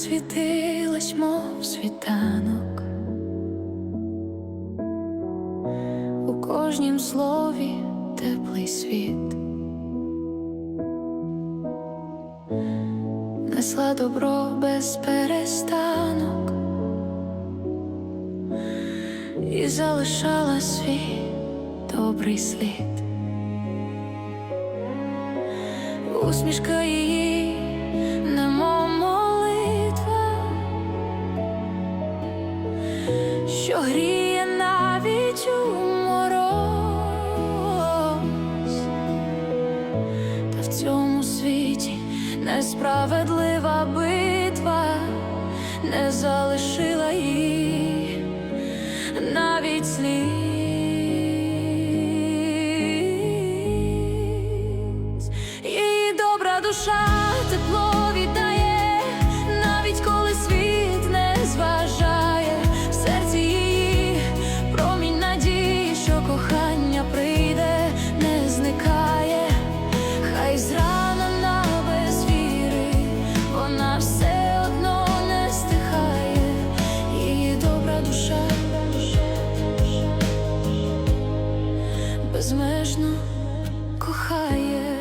світилась, мов світанок. У кожнім слові теплий світ. Несла добро без перестанок і залишала свій добрий слід. Усмішка що гріє навіть у мороз, та в цьому світі несправедлива битва не залишила їй навіть сліз. Її добра душа тепло безмежно кохає.